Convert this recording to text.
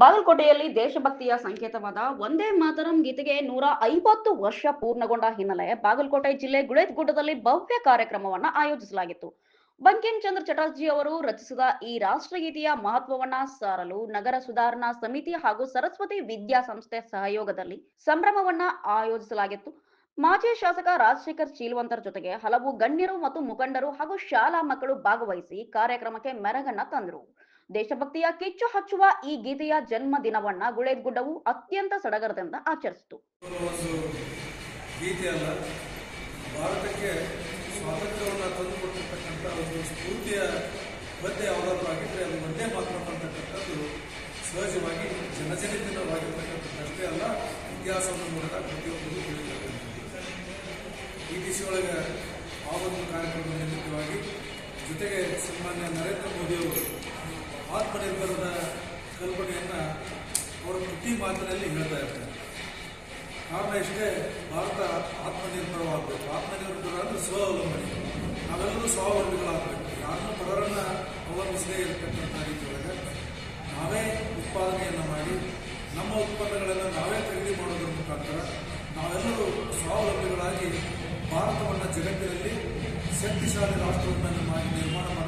ಬಾಗಲಕೋಟೆಯಲ್ಲಿ ದೇಶಭಕ್ತಿಯ ಸಂಕೇತವಾದ ಒಂದೇ ಮಾತರಂ ಗೀತೆಗೆ ನೂರ ಐವತ್ತು ವರ್ಷ ಪೂರ್ಣಗೊಂಡ ಹಿನ್ನೆಲೆ ಬಾಗಲಕೋಟೆ ಜಿಲ್ಲೆ ಗುಳೇದ್ಗುಡ್ಡದಲ್ಲಿ ಭವ್ಯ ಕಾರ್ಯಕ್ರಮವನ್ನ ಆಯೋಜಿಸಲಾಗಿತ್ತು. ಬಂಕಿಂ ಚಂದ್ರ ಚಟರ್ಜಿ ಅವರು ರಚಿಸಿದ ಈ ರಾಷ್ಟ್ರಗೀತೆಯ ಮಹತ್ವವನ್ನ ಸಾರಲು ನಗರ ಸುಧಾರಣಾ ಸಮಿತಿ ಹಾಗೂ ಸರಸ್ವತಿ ವಿದ್ಯಾಸಂಸ್ಥೆ ಸಹಯೋಗದಲ್ಲಿ ಸಂಭ್ರಮವನ್ನ ಆಯೋಜಿಸಲಾಗಿತ್ತು. ಮಾಜಿ ಶಾಸಕ ರಾಜಶೇಖರ್ ಚೀಲ್ವಂತರ್ ಜೊತೆಗೆ ಹಲವು ಗಣ್ಯರು ಮತ್ತು ಮುಖಂಡರು ಹಾಗೂ ಶಾಲಾ ಮಕ್ಕಳು ಭಾಗವಹಿಸಿ ಕಾರ್ಯಕ್ರಮಕ್ಕೆ ಮೆರಗನ್ನ ತಂದರು. ದೇಶಭಕ್ತಿಯ ಕಿಚ್ಚು ಹಚ್ಚುವ ಈ ಗೀತೆಯ ಜನ್ಮ ದಿನವನ್ನ ಗುಳೇದ್ಗುಡ್ಡವು ಅತ್ಯಂತ ಸಡಗರದಿಂದ ಆಚರಿಸಿತು. ಭಾರತಕ್ಕೆ ಸ್ವಾತಂತ್ರ್ಯವನ್ನು ತಂದುಕೊಟ್ಟಿರ್ತಕ್ಕಂಥ ಒಂದು ಸ್ಫೂರ್ತಿಯ ಬಗ್ಗೆ ಯಾವುದಾದ್ರೂ ಆಗಿದ್ದರೆ ಅದು ಒಂದೇ ಮಾತ್ರ ಅಂತಕ್ಕಂಥದ್ದು ಸಹಜವಾಗಿ ಜನಜನಿತವಾಗಿರ್ತಕ್ಕಂಥದ್ದಷ್ಟೇ ಅಲ್ಲ, ಇತಿಹಾಸವನ್ನು ನೋಡಿದ ಪ್ರತಿಯೊಬ್ಬರು ತಿಳಿದಿರಬೇಕು ಈ ದಿಶೆಯೊಳಗೆ ಆ ಒಂದು ಕಾರ್ಯಕ್ರಮದ ನಿಮಿತ್ತವಾಗಿ ಜೊತೆಗೆ ಸನ್ಮಾನ್ಯ ನರೇಂದ್ರ ಮೋದಿಯವರು ಆತ್ಮನಿರ್ಭರದ ಕಲ್ಪನೆಯನ್ನು ಅವರ ಪ್ರತಿ ಮಾತಿನಲ್ಲಿ ಹೇಳ್ತಾ ಇರ್ತಾರೆ. ಕಾರಣ ಇಷ್ಟೇ, ಭಾರತ ಆತ್ಮನಿರ್ಭರವಾಗಬೇಕು. ಆತ್ಮನಿರ್ಭರ ಅಂದರೆ ಸ್ವಾವಲಂಬನೆ. ನಾವೆಲ್ಲರೂ ಸ್ವಾವಲಂಬಿಗಳಾಗಬೇಕು. ಯಾರನ್ನೂ ಪರರನ್ನು ಅವಲಂಬಿಸದೇ ಇರತಕ್ಕಂಥ ರೀತಿಯೊಳಗೆ ನಾವೇ ಉತ್ಪಾದನೆಯನ್ನು ಮಾಡಿ, ನಮ್ಮ ಉತ್ಪನ್ನಗಳನ್ನು ನಾವೇ ಖರೀದಿ ಮಾಡೋದ್ರ ಮುಖಾಂತರ ನಾವೆಲ್ಲರೂ ಸ್ವಾವಲಂಬಿಗಳಾಗಿ ಭಾರತವನ್ನು ಜಗತ್ತಿನಲ್ಲಿ ಶಕ್ತಿಶಾಲಿ ರಾಷ್ಟ್ರವನ್ನು ಮಾಡಿ ನಿರ್ಮಾಣ ಮಾಡಬೇಕು